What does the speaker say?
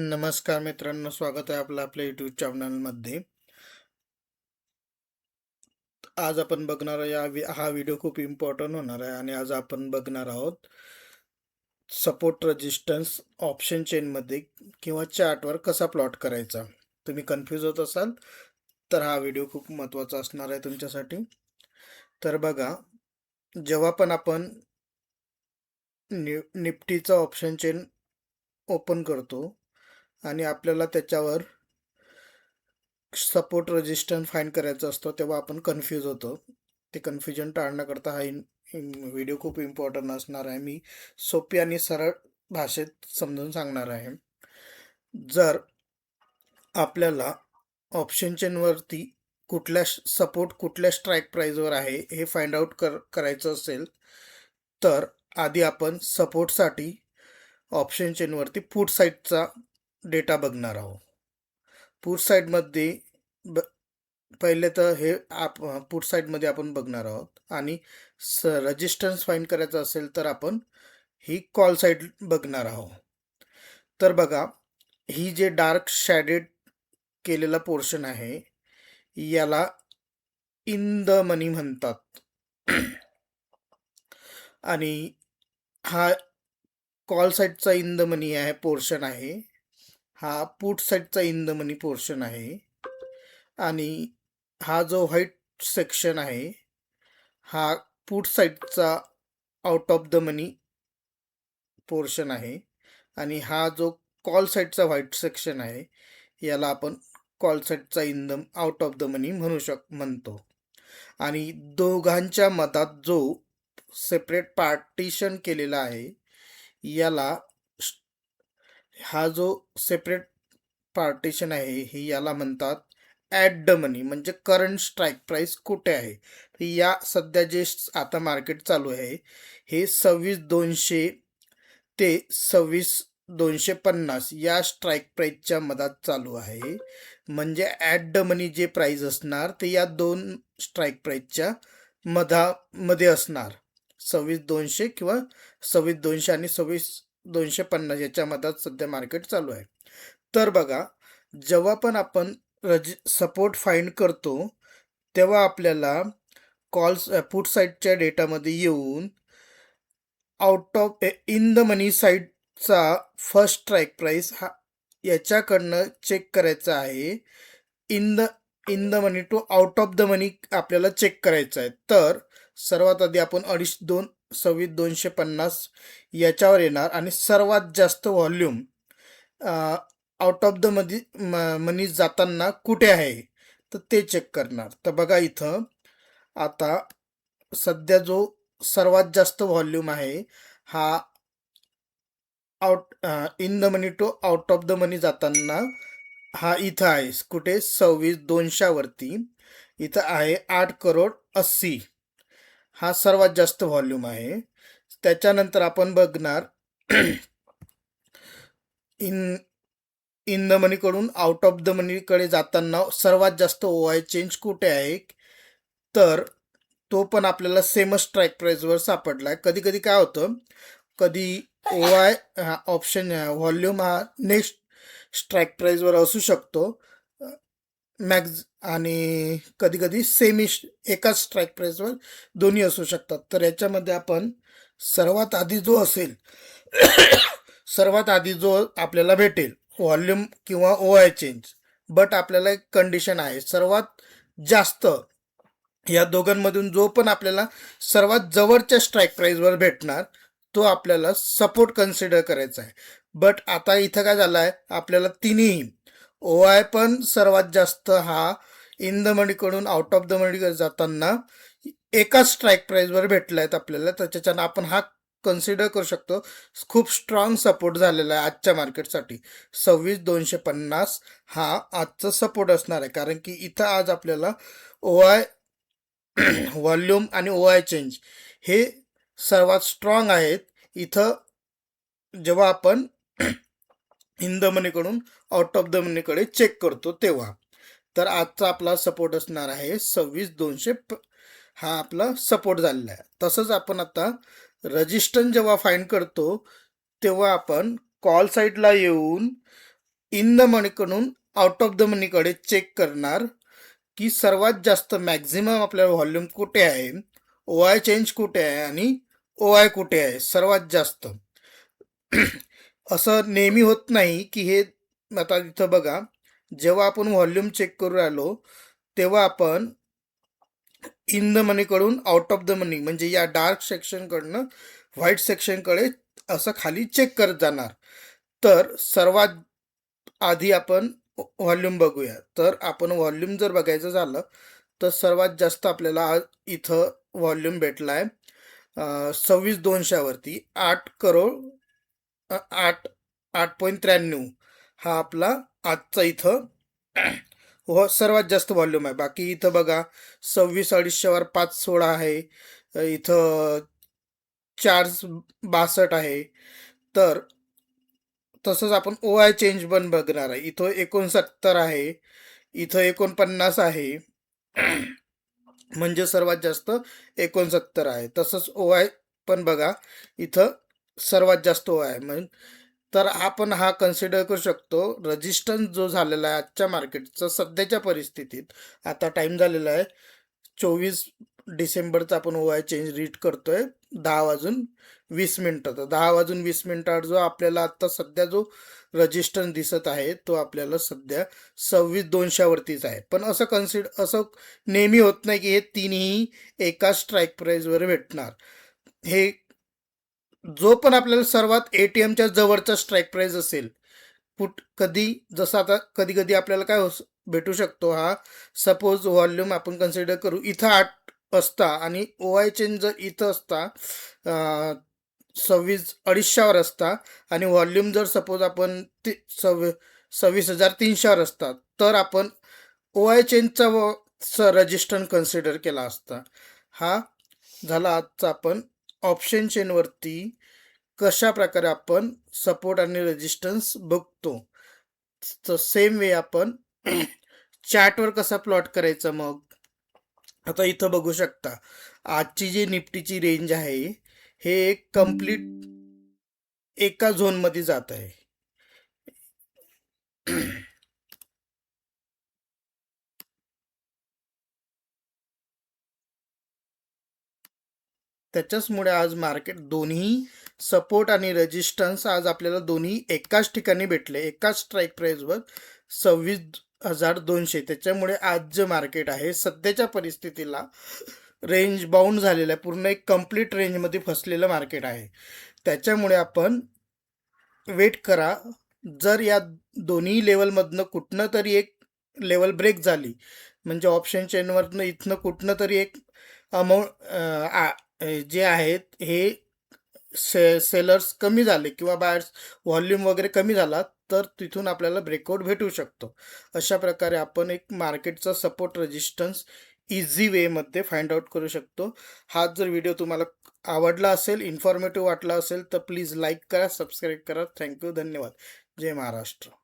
नमस्कार मित्रांनो स्वागत आहे आपलं आपल्या युट्यूब चॅनलमध्ये आज आपण बघणार आहे या वि- हा व्हिडिओ खूप इम्पॉर्टंट होणार आहे आणि आज आपण बघणार आहोत सपोर्ट रेजिस्टन्स ऑप्शन चेनमध्ये किंवा चार्टवर कसा प्लॉट करायचा. तुम्ही कन्फ्यूज होत असाल तर हा व्हिडिओ खूप महत्त्वाचा असणार आहे तुमच्यासाठी. तर बघा जेव्हा पण आपण नि निफ्टीचा ऑप्शन चेन ओपन करतो आणि आपल्याला त्याच्यावर सपोर्ट रेजिस्टन्स फाईंड करायचा असतो तेव्हा आपण कन्फ्यूज होतो. ते कन्फ्युजन टाळण्याकरता हा इन व्हिडिओ खूप इम्पॉर्टंट असणार आहे. मी सोपी आणि सरळ भाषेत समजून सांगणार आहे. जर आपल्याला ऑप्शन चेनवरती कुठल्या सपोर्ट कुठल्या स्ट्राईक प्राईजवर आहे हे फाइंड आउट कर करायचं असेल तर आधी आपण सपोर्टसाठी ऑप्शन चेनवरती पुट साईडचा डेटा बघणार आहोत. पुट साईडमध्ये ब पहिले तर हे आप पुट साईडमध्ये आपण बघणार आहोत. आणि स रजिस्टन्स फाईंड करायचं असेल तर आपण ही कॉल साईड बघणार आहोत. तर बघा ही जे डार्क शॅडेड केलेला पोर्शन आहे याला इन द मनी म्हणतात. आणि हा कॉल साईडचा इन द मनी आहे पोर्शन आहे. हा पुट साईडचा इन द मनी पोर्शन आहे. आणि हा जो व्हाईट सेक्शन आहे हा पुट साईडचा out of the money portion आहे. आणि हा जो कॉल साईडचा व्हाईट सेक्शन आहे याला आपण कॉल साईडचा in the out of the money म्हणू शक म्हणतो. आणि दोघांच्या मतात जो सेपरेट पार्टिशन केलेला आहे याला हा जो सेपरेट पार्टिशन आहे हे याला म्हणतात ॲट द मनी म्हणजे करंट स्ट्राईक प्राईस कुठे आहे? या सध्या जे आता मार्केट चालू आहे हे सव्वीस दोनशे ते सव्वीस दोनशे पन्नास या स्ट्राईक प्राईजच्या मधात चालू आहे. म्हणजे ॲट द मनी जे प्राईज असणार ते या दोन स्ट्राईक प्राईजच्या मधामध्ये असणार. सव्वीस दोनशे किंवा सव्वीस दोनशे आणि सव्वीस दोनशे पन्नास याच्या मधात सध्या मार्केट चालू आहे. तर बघा जेव्हा पण आपण रजि सपोर्ट फाईंड करतो तेव्हा आपल्याला कॉल्स पुट साईडच्या डेटामध्ये येऊन out of in the money साईडचा फर्स्ट स्ट्राईक प्राईस हा याच्याकडनं चेक करायचा आहे. In the in the money to out of the money आपल्याला चेक करायचं आहे. तर सर्वात आधी आपण अडीच दोन सव्वीस दोनशे पन्नास याच्यावर येणार आणि सर्वात जास्त व्हॉल्यूम आउट ऑफ द मधी मनी जाताना कुठे आहे? तर ते चेक करणार. तर बघा इथं आता सध्या जो सर्वात जास्त व्हॉल्यूम आहे हा out in the money to out of the money जाताना हा इथं आहे. कुठे? सव्वीस दोनशावरती इथं आहे आठ करोड अस्सी. हा सर्वात जास्त व्हॉल्यूम आहे. त्याच्यानंतर आपण बघणार इन इन द मनीकडून आउट ऑफ द मनीकडे जाताना सर्वात जास्त ओ आय चेंज कुठे आहे? तर तो पण आपल्याला सेमच स्ट्राईक प्राईजवर सापडला आहे कधी कधी काय होतं? कधी ओ आय हा ऑप्शन व्हॉल्यूम हा नेक्स्ट स्ट्राईक प्राईजवर असू शकतो. मॅक्झ आणि कधी कधी सेमी एकाच स्ट्राईक प्राईजवर दोन्ही असू शकतात. तर याच्यामध्ये आपण सर्वात आधी जो असेल सर्वात आधी जो आपल्याला भेटेल व्हॉल्यूम किंवा ओ आय चेंज बट आपल्याला एक कंडिशन आहे. सर्वात जास्त या दोघांमधून जो पण आपल्याला सर्वात जवळच्या स्ट्राईक प्राईजवर भेटणार तो आपल्याला सपोर्ट कन्सिडर करायचा आहे. बट आता इथं काय झालं आहे आपल्याला तिन्ही ओ आय पण सर्वात जास्त हा इन द मनीकडून आउट ऑफ द मनी जाताना एकाच स्ट्राईक प्राईजवर भेटला आहेत आपल्याला. त्याच्यानं आपण हा कन्सिडर करू शकतो. खूप स्ट्रॉंग सपोर्ट झालेला आहे आजच्या मार्केटसाठी सव्वीस दोनशे पन्नास हा आजचा सपोर्ट असणार आहे. कारण की इथं आज आपल्याला ओ आय व्हॉल्यूम आणि ओ आय चेंज हे सर्वात स्ट्रॉंग आहेत. इथं जेव्हा आपण इन मनीकडून आउट ऑफ द मनीकडे चेक करतो तेव्हा. तर आजचा आपला सपोर्ट असणार आहे सव्वीस दोनशे प हा आपला सपोर्ट झालेला आहे. तसंच आपण आता रजिस्टन जेव्हा फाईंड करतो तेव्हा आपण कॉल साईडला येऊन इन द मनीकडून आउट ऑफ द मनीकडे चेक करणार की सर्वात जास्त मॅक्झिमम आपल्याला व्हॉल्यूम कुठे आहे ओ आय चेंज कुठे आहे आणि ओ आय कुठे आहे सर्वात जास्त. असं नेहमी होत नाही की हे आता इथं बघा जेव्हा आपण व्हॉल्यूम चेक करू राहिलो तेव्हा आपण इन द मनीकडून आउट ऑफ द मनी म्हणजे या डार्क सेक्शनकडनं व्हाईट सेक्शनकडे असं खाली चेक करत जाणार. तर सर्वात आधी आपण व्हॉल्यूम बघूया. तर आपण व्हॉल्यूम जर बघायचं झालं तर सर्वात जास्त आपल्याला आज इथं व्हॉल्यूम भेटला आहे सव्वीस दोनशेवरती आठ करोड आठ आठ पॉईंट त्र्याण्णव. हा आपला आजचा इथं व हो, सर्वात जास्त व्हॉल्यूम आहे. बाकी इथं बघा सव्वीस अडीचशेवर पाच सोळा आहे. इथं चार बासष्ट आहे. तर तसंच आपण ओ आय चेंज पण बघणार आहे. इथं एकोणसत्तर आहे. इथं एकोणपन्नास आहे. म्हणजे सर्वात जास्त एकोणसत्तर आहे. तसंच ओ आय पण बघा इथं सर्वात जास्त ओ आय म्हणजे तर आपण हा कन्सिडर करू शकतो रजिस्टन्स जो झालेला आहे आजच्या मार्केटचा सध्याच्या परिस्थितीत आता टाईम झालेला आहे चोवीस डिसेंबरचा आपण ओआय चेंज रीड करतोय दहा वाजून वीस मिनटं. तर दहा वाजून वीस मिनटावर जो आपल्याला आत्ता सध्या जो रजिस्टन्स दिसत आहे तो आपल्याला सध्या सव्वीस दोनशेवरतीच आहे. पण असं कन्सिड असं नेहमी होत नाही की हे तीनही एका स्ट्राईक प्राईजवर भेटणार. हे जो पण आपल्याला सर्वात ए टी एमच्या जवळचा स्ट्राईक प्राईज असेल कुठ कधी जसं आता कधी कधी आपल्याला काय होस- भेटू शकतो हा. सपोज व्हॉल्यूम आपण कन्सिडर करू इथं आठ असता आणि ओ आय चेंज जर इथं असता सव्वीस अडीचशेवर असता आणि व्हॉल्यूम जर सपोज आपण ती सव्वी सव्वीस हजार तीनशेवर असतात तर आपण ओ आय चेंजचा व स रजिस्टर कन्सिडर केला असता. हा झाला आजचा आपण ऑप्शन चेनवरती कशा प्रकारे आपण सपोर्ट आणि रेजिस्टन्स बघतो? तर सेम वे आपण चॅटवर कसा प्लॉट करायचा मग? आता इथं बघू शकता. आजची जी निफ्टीची रेंज आहे हे एक कंप्लीट एका झोनमध्ये जात आहे. त्याच्याचमुळे आज मार्केट दोन्ही सपोर्ट आणि रेजिस्टन्स आज आपल्याला दोन्ही एकाच ठिकाणी भेटले. एकाच स्ट्राईक प्राईजवर सव्वीस हजार दोनशे. त्याच्यामुळे आज जे मार्केट आहे सध्याच्या परिस्थितीला रेंज बाउंड झालेलं आहे. पूर्ण एक कंप्लीट रेंजमध्ये फसलेलं मार्केट आहे. त्याच्यामुळे आपण वेट करा. जर या दोन्ही लेवलमधनं कुठनं तरी एक लेवल ब्रेक झाली म्हणजे ऑप्शन चेनवरनं इथनं कुठनं तरी एक अमाऊंट जे आहेत हे से सेलर्स कमी झाले किंवा बायर्स व्हॉल्यूम वगैरे कमी झाला तर तिथून आपल्याला ब्रेकआउट भेटू शकतो. अशा प्रकारे आपण एक मार्केटचा सपोर्ट रेजिस्टन्स इझी वेमध्ये फाइंड आउट करू शकतो. हा जर व्हिडिओ तुम्हाला आवडला असेल इन्फॉर्मेटिव्ह वाटला असेल तर प्लीज लाईक करा सबस्क्राईब करा. थँक्यू धन्यवाद. जय महाराष्ट्र.